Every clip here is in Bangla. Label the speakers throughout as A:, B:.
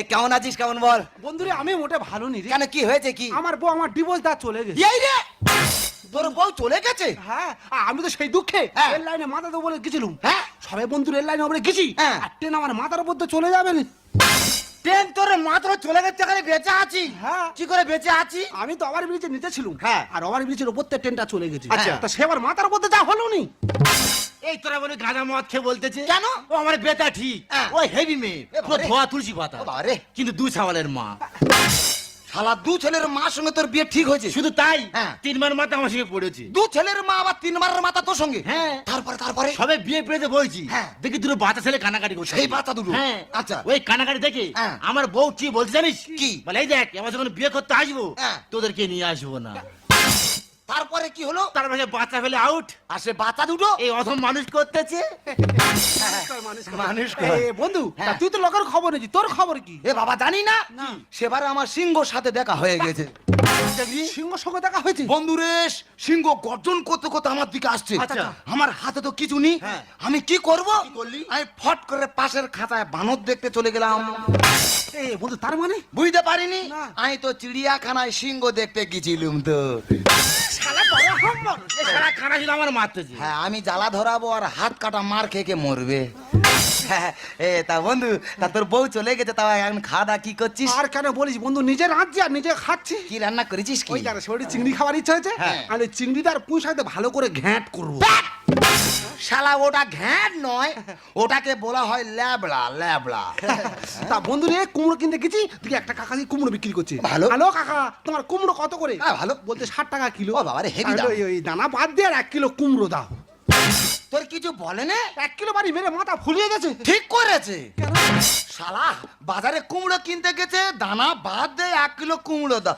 A: এই কেমন আছিস কেমন বল
B: বন্ধুরে আমি মোটে ভালো নি
A: কেন কি হয়েছে কি
B: আমার বউ আমার ডিভোর্স দা চলে গেছে
A: এই রে তোর বউ চলে গেছে
B: হ্যাঁ আর আমি তো সেই দুঃখে
A: হ্যাঁ।
B: রেল লাইনে মাথা দেবো বলে গেছিলুম
A: হ্যাঁ।
B: সবাই বন্ধু রেল লাইনে বলে গেছি
A: হ্যাঁ।
B: আর ট্রেন আমার মাথার উপর তো চলে যাবে না।
A: ট্রেন তোর মাত্র চলে গেছে এখানে বেঁচে আছি
B: হ্যাঁ।
A: কি করে বেঁচে আছি
B: আমি তো ওভার ব্রিজে নিতে ছিলুম
A: হ্যাঁ।
B: আর ওভার ব্রিজের উপর ট্রেনটা চলে গেছে
A: আচ্ছা।
B: তা সে আবার মাথার উপর যা হলো নি
C: এই তোরা বলে গাঁজা মদ খেয়ে বলতেছে
A: কেন?
C: ও আমার বেটা ঠিক
A: হ্যাঁ।
C: ওই হেভি মেয়ে। ধোয়া তুলসী পাতা
A: ও বাবারে।
C: কিন্তু দু ছাওয়ালের মা
A: শালা দু ছেলের মার সঙ্গে তোর বিয়ে ঠিক হয়েছে
C: শুধু তাই
A: হ্যাঁ।
C: তিনবার মাথা আমার সঙ্গে পড়েছে
A: দু ছেলের মা আবার তিনবারের মাথা তোর সঙ্গে
C: হ্যাঁ।
A: তারপরে তারপরে
C: সবে বিয়ে বলছি
A: হ্যাঁ।
C: দেখি দুটো বাচ্চা ছেলে কানাকাটি করছে
A: সেই বাচ্চা দুটো?
C: হ্যাঁ
A: আচ্ছা।
C: ওই কানাকাটি দেখে। আমার বউ কি বলছে জানিস
A: কি?
C: বলে এই দেখ আমার যখন বিয়ে করতে আসব। তোদেরকে নিয়ে আসব না
A: তারপরে কি হলো?
C: তার মাঝে বাচ্চা ফেলে আউট
A: আর সে বাচ্চা দুটো?
C: এই অথম মানুষ করতেছে?
A: মানুষ
B: বন্ধু
A: হ্যাঁ।
B: তুই তো লোকের খবর নিয়েছি তোর খবর কি?
A: এ বাবা জানি না। সেবারে আমার সিংহর সাথে দেখা হয়ে গেছে।
B: সিংহ সঙ্গে দেখা হয়েছে?
A: বন্ধুরে সিংহ গর্জন করতে করতে আমার দিকে আসছে।
C: আচ্ছা।
A: আমার হাতে তো কিছু নেই।
C: হ্যাঁ।
A: আমি কি করব?
C: কি
A: আমি ফট করে পাশের খাতায় বানর দেখতে চলে গেলাম।
B: এ বন্ধু তার মানে?
A: বুঝতে পারিনি?
B: না।
A: আমি তো চিড়িয়াখানায় সিংহ দেখতে গেছিলাম তো।
B: শালা বড় হাম্বর
C: এ সারা খানা ছিল আমার মারতেছে
A: হ্যাঁ। আমি জ্বালা ধরাবো আর হাত কাটা মার খেয়ে খেয়ে মরবে? হ্যাঁ, এ তা বন্ধু তা তোর বউ চলে গেছে তা এখন খাওয়া দাওয়া কি করছিস?
B: আর কেন বলিস বন্ধু নিজে রাঁধছি আর নিজে খাচ্ছি।
A: কি রান্না করেছিস কি?
B: ওই শরীরে চিংড়ি খাবার ইচ্ছা হয়েছে
A: হ্যাঁ।
B: আর ওই চিংড়িটা আর পুঁই শাকটা ভালো করে ঘ্যাঁট করব।
A: শালা ওটা ঘ্যাট নয় ওটাকে বলা হয় ল্যাবড়া ল্যাবড়া।
B: তা বন্ধু রে কুমড়ো কিনতে গেছি তুই একটা কাকা দিয়ে কুমড়ো বিক্রি করছে
A: ভালো।
B: হ্যালো কাকা তোমার কুমড়ো কত করে?
A: হ্যাঁ, ভালো।
B: বলতে ষাট টাকা কিলো।
A: বাবা রে,
B: আর
A: দাম।
B: ওই দানা বাদ দিয়ে আর এক কিলো কুমড়ো দাও।
A: তোর কিছু বলে না?
B: এক কিলো বাড়ি মেরে মাথা ফুলিয়ে গেছে।
A: ঠিক করেছে। শালা বাজারে কুমড়ো কিনতে গেছে দানা বাদ দেয় এক কিলো কুমড়ো দাও।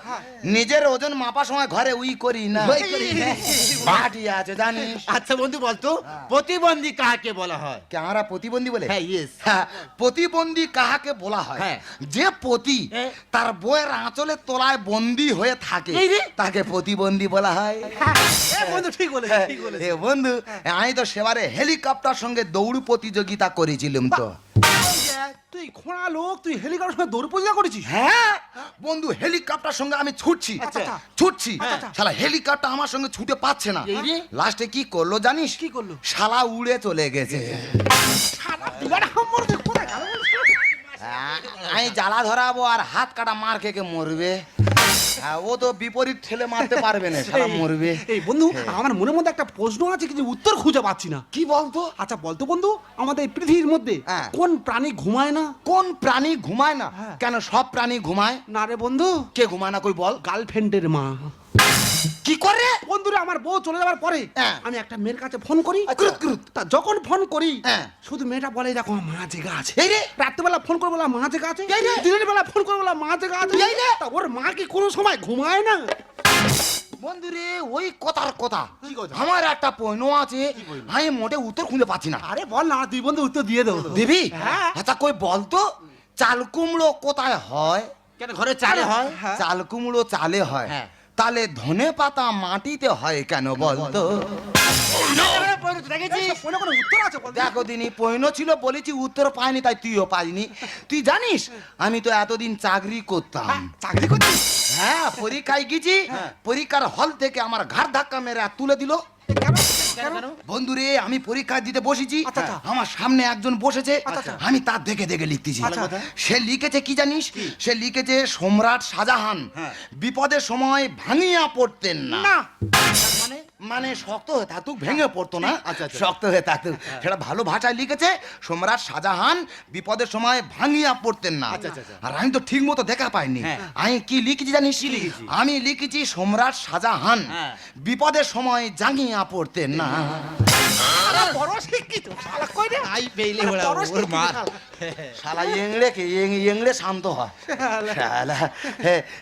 A: নিজের ওজন মাপার সময় ঘরে উই করি না। বাটি আছে জানিস?
C: আচ্ছা বন্ধু বলতো প্রতিবন্ধী কাকে বলা হয়?
A: ক্যামেরা প্রতিবন্ধী বলে?
C: হ্যাঁ ইয়েস
A: হ্যাঁ, প্রতিবন্ধী কাহাকে বলা হয়?
C: হ্যাঁ।
A: যে পতি
C: হ্যাঁ।
A: তার বইয়ের আঁচলে তোলায় বন্দি হয়ে থাকে তাকে প্রতিবন্ধী বলা হয়।
B: এ বন্ধু ঠিক
A: এ বন্ধু আমি তো সেবারে হেলিকপ্টার সঙ্গে দৌড় প্রতিযোগিতা করেছিলাম তো।
B: তুই খোঁড়া লোক তুই হেলিকপ্টার সঙ্গে দৌড় পূজা করেছিস?
A: হ্যাঁ। বন্ধু হেলিকপ্টার সঙ্গে আমি ছুটছি।
B: আচ্ছা।
A: ছুটছি।
B: আচ্ছা।
A: শালা হেলিকপ্টার আমার সঙ্গে ছুটে পাচ্ছে না। লাস্টে কি করল জানিস?
B: কি করল?
A: শালা উড়ে চলে গেছে। হ্যাঁ, আমি জ্বালা ধরাবো আর হাত কাটা মার খেকে মরবে? হ্যাঁ, ও তো বিপরীত ঠেলে মারতে পারবে না শালা মরবে।
B: এই বন্ধু আমার মনের মধ্যে একটা প্রশ্ন আছে কিন্তু উত্তর খুঁজে পাচ্ছি না।
A: কি বলতো?
B: আচ্ছা বলতো বন্ধু আমাদের পৃথিবীর মধ্যে
A: হ্যাঁ।
B: কোন প্রাণী ঘুমায় না?
A: কোন প্রাণী ঘুমায় না?
B: হ্যাঁ।
A: কেন সব প্রাণী ঘুমায়?
B: না রে বন্ধু।
A: কে ঘুমায় না কই বল?
B: গার্লফ্রেন্ডের মা।
A: কি করে
B: বন্ধুরা আমার বউ চলে যাওয়ার পরে
A: হ্যাঁ।
B: আমি একটা মেয়ের কাছে ফোন করি
A: আচ্ছা।
B: তা যখন ফোন করি
A: হ্যাঁ।
B: শুধু মেয়েটা বলে দেখো মা জেগা আছে
A: এই রে।
B: রাত্রেবেলা ফোন করে বলা মা জেগা আছে
A: এই রে।
B: দিনের বেলা ফোন করে বলা মা জেগা আছে
A: এই রে।
B: তা ওর মা কি কোনো সময় ঘুমায় না
A: বন্ধু রে ওই কথার কথা আমার একটা পণ্য আছে আমি মোটে উত্তর খুঁজে পাচ্ছি না
B: আরে বল না দুই বন্ধু উত্তর দিয়ে দেবো
A: দিবি
B: হ্যাঁ।
A: আচ্ছা কই বলতো চাল কুমড়ো কোথায় হয়
C: কেন ঘরে চালে হয়
B: হ্যাঁ।
A: চাল কুমড়ো চালে হয়
C: হ্যাঁ।
A: তাহলে ধনে পাতা মাটিতে হয় কেন বলতো?
B: উত্তর
A: দেখো দিনই পৈন ছিল বলেছি উত্তর পাইনি তাই তুইও পাইনি। তুই জানিস আমি তো এতদিন চাকরি করতাম।
B: হ্যাঁ, চাকরি করছিস
A: হ্যাঁ পরীক্ষায় গেছি পরীক্ষার হল থেকে আমার ঘাড় ধাক্কা মেরে তুলে দিল? বন্ধুরে আমি পরীক্ষা দিতে বসেছি।
B: আচ্ছা, আচ্ছা।
A: আমার সামনে একজন বসেছে।
B: আচ্ছা।
A: আমি তার দেখে দেখে লিখতেছি। সে লিখেছে কি জানিস? সে লিখেছে সম্রাট শাহজাহান বিপদের সময় ভাঙিয়া পড়তেন না। মানে? মানে শক্ত হয়ে থাকুক ভেঙে পড়তো না।
C: আচ্ছা, আচ্ছা।
A: শক্ত হয়ে থাকুক। সেটা ভালো ভাষায় লিখেছে সম্রাট শাহজাহান বিপদের সময় ভাঙিয়া পড়তেন না। আর আমি তো ঠিক মতো দেখা পাইনি।
C: হ্যাঁ।
A: আমি কি লিখেছি জানিস? আমি লিখেছি সম্রাট শাহজাহান
C: হ্যাঁ।
A: বিপদের সময় জাঙ্গিয়া পড়তেন না।
B: শালা বড় শিক্ষিত শালা কই রে?
C: আই পেইলে ওরা ওর
B: শিক্ষিত শালা।
A: শালা কে? এং- শান্ত হয়। শালা।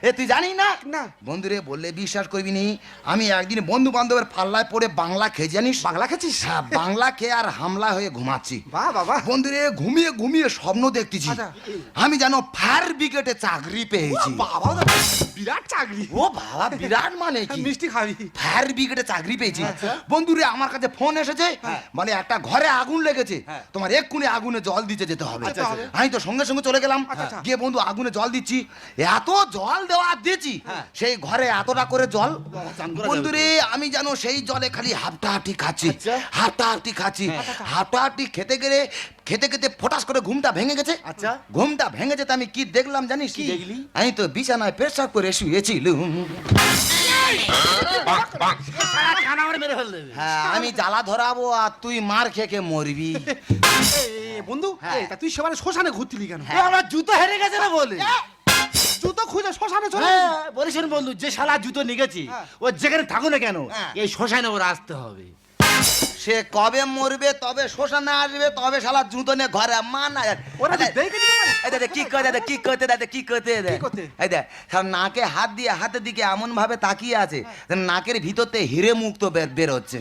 A: এ তুই জানি না?
B: না।
A: বন্ধুরে বললে বিশ্বাস করবি নি আমি একদিন বন্ধু বান্ধবের পাল্লায় পড়ে বাংলা খেয়ে জানিস?
B: বাংলা খেয়েছিস?
A: হ্যাঁ বাংলা খেয়ে আর হামলা হয়ে ঘুমাচ্ছি।
B: বাহ বাবা
A: বন্ধুরে ঘুমিয়ে ঘুমিয়ে স্বপ্ন দেখতেছি।
B: আচ্ছা।
A: আমি যেন ফায়ার ব্রিগেডে চাকরি পেয়েছি।
B: বাবা বিরাট চাকরি।
A: ও বাবা বিরাট মানে কি?
B: মিষ্টি খাবি।
A: ফায়ার ব্রিগেডে চাকরি পেয়েছি। বন্ধুরে আমার কাছে ফোন এসেছে। এসেছে মানে একটা ঘরে আগুন লেগেছে। তোমার এক্ষুনি আগুনে জল দিতে যেতে হবে।
B: আচ্ছা,
A: আমি তো সঙ্গে সঙ্গে চলে গেলাম।
B: আচ্ছা, আচ্ছা।
A: গিয়ে বন্ধু আগুনে জল দিচ্ছি। এত জল দেওয়া দিয়েছি সেই ঘরে এতটা করে জল। বন্ধু রে আমি যেন সেই জলে খালি হাফটা হাফটি খাচ্ছি।
C: আচ্ছা।
A: হাফটা হাফটি খাচ্ছি হাফটা হাফটি খেতে গেলে খেতে খেতে ফটাস করে ঘুমটা ভেঙে গেছে।
C: আচ্ছা।
A: ঘুমটা ভেঙে যেতে আমি কি দেখলাম জানিস
C: কি দেখলি?
A: আমি তো বিছানায় পেশাব করে শুয়েছিলুম। হ্যাঁ আমি জ্বালা ধরাবো আর তুই মার খেয়ে খেয়ে মরবি।
B: বন্ধু এই, তা তুই সেবারে শ্মশানে ঘুরতিলি কেন?
C: আমার জুতো হেরে গেছে না বলে?
B: জুতো খুঁজে শ্মশানে চলে
C: বলিস বন্ধু যে শালা জুতো নিয়ে গেছি
B: হ্যাঁ।
C: ও যেখানে থাকো না কেন
A: হ্যাঁ।
C: এই শ্মশানে ওর আসতে হবে।
A: সে কবে মরবে তবে শ্মশানে আসবে তবে শালা জুতো নিয়ে ঘরে মা না। কি করতে কি করতে দাদা কি করতে এই দেখ। নাকে হাত দিয়ে হাতের দিকে এমন ভাবে তাকিয়ে আছে নাকের ভিতরতে হিরে মুক্ত বের হচ্ছে।